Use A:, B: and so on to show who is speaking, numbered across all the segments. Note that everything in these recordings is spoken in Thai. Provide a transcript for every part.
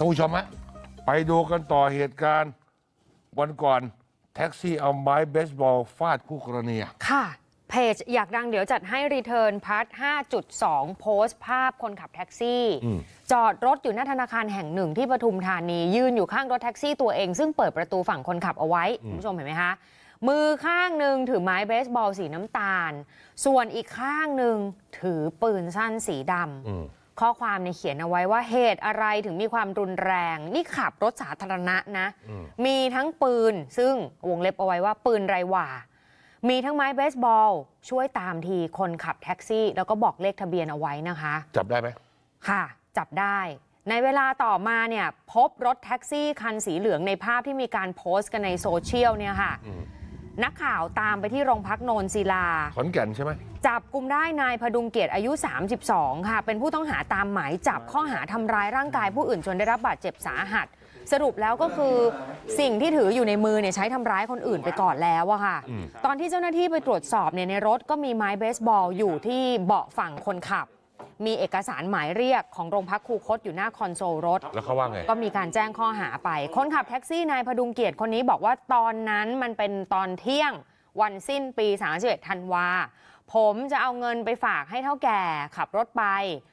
A: ท่านผู้ชมฮะไปดูกันต่อเหตุการณ์ วันก่อนแท็กซี่เอาไม้เบสบอลฟาดคู่กรณีอะ
B: ค่ะ เพจอยากดังเดี๋ยวจัดให้รีเทิร์นพาร์ท5.2 โพสต์ภาพคนขับแท็กซี่ จอดรถอยู่หน้าธนาคารแห่งหนึ่งที่ปทุมธานี ยืนอยู่ข้างรถแท็กซี่ตัวเอง ซึ่งเปิดประตูฝั่งคนขับเอาไว้คุณผู้ชมเห็นไหมคะ มือข้างหนึ่งถือไม้เบสบอลสีน้ำตาล ส่วนอีกข้างหนึ่งถือปืนสั้นสีดำ
A: อืม
B: ข้อความในยเขียนเอาไว้ว่าเหตุอะไรถึงมีความรุนแรง นี่ขับรถสาธารณะนะ มีทั้งปืน ซึ่งวงเล็บเอาไว้ว่าปืนไรหว่า มีทั้งไม้เบสบอล ช่วยตามทีคนขับแท็กซี่ แล้วก็บอกเลขทะเบียนเอาไว้นะคะ
A: จับได้ไหม
B: ค่ะ จับได้ในเวลาต่อมาเนี่ยพบรถแท็กซี่คันสีเหลืองในภาพที่มีการโพสต์กันในโซเชียลเนี่ยค่ะ นักข่าวตามไปที่โรงพักโนนศิลา
A: ขอนแก่นใช่ไหม
B: จับกลุ่มได้นายพดุงเกียรติอายุ 32 ค่ะ เป็นผู้ต้องหาตามหมายจับข้อหาทำร้ายร่างกายผู้อื่นจนได้รับบาดเจ็บสาหัส สรุปแล้วก็คือสิ่งที่ถืออยู่ในมือเนี่ยใช้ทำร้ายคนอื่นไปก่อนแล้วอะค่ะ ตอนที่เจ้าหน้าที่ไปตรวจสอบเนี่ยในรถก็มีไม้เบสบอลอยู่ที่เบาะฝั่งคนขับ มีเอกสารหมายเรียกของโรงพักคูคตอยู่หน้าคอนโซลรถ
A: แล้วเขาว่าไง
B: ก็มีการแจ้งข้อหาไป คนขับแท็กซี่นายพดุงเกียรติคนนี้บอกว่าตอนนั้นมันเป็นตอนเที่ยงวันสิ้นปี 31 ธันวา ผมจะเอาเงินไปฝากให้เท่าแก่ขับรถไป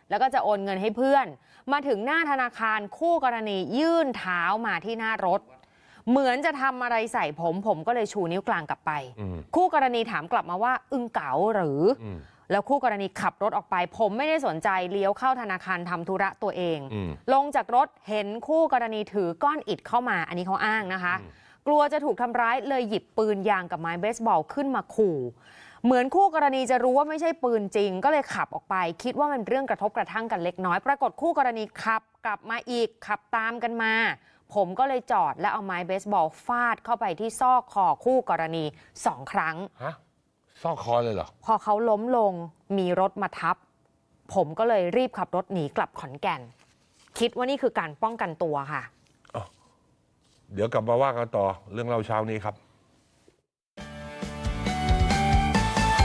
B: แล้วก็จะโอนเงินให้เพื่อน มาถึงหน้าธนาคารคู่กรณียื่นเท้ามาที่หน้ารถ เหมือนจะทำอะไรใส่ผม ผมก็เลยชูนิ้วกลางกลับไป
A: อืม
B: คู่กรณีถามกลับมาว่า อึ้งเก๋าหรืออ
A: อืม
B: แล้วคู่กรณีขับรถออกไป ผมไม่ได้สนใจเลี้ยวเข้าธนาคารทำธุระตัวเอง
A: อืม
B: ลงจากรถเห็นคู่กรณีถือก้อนอิฐเข้ามา อันนี้เขาอ้างนะคะ กลัวจะถูกทำร้ายเลยหยิบปืนยางกับไม้เบสบอลขึ้นมาขู่ เหมือนคู่กรณีจะรู้ว่าไม่ใช่ปืนจริง ก็เลยขับออกไป คิดว่ามันเรื่องกระทบกระทั่งกันเล็กน้อย ปรากฏคู่กรณีขับกลับมาอีกขับตามกันมา ผมก็เลยจอดและเอาไม้เบสบอลฟาดเข้าไปที่ซอกคอคู่กรณีสองครั้ง
A: ฮะ ซอกคอเลยเหรอ
B: พอเขาล้มลงมีรถมาทับ ผมก็เลยรีบขับรถหนีกลับขอนแก่น คิดว่านี่คือการป้องกันตัวค่ะ
A: เดี๋ยวกลับมาว่ากันต่อเรื่องเราเช้านี้ครับ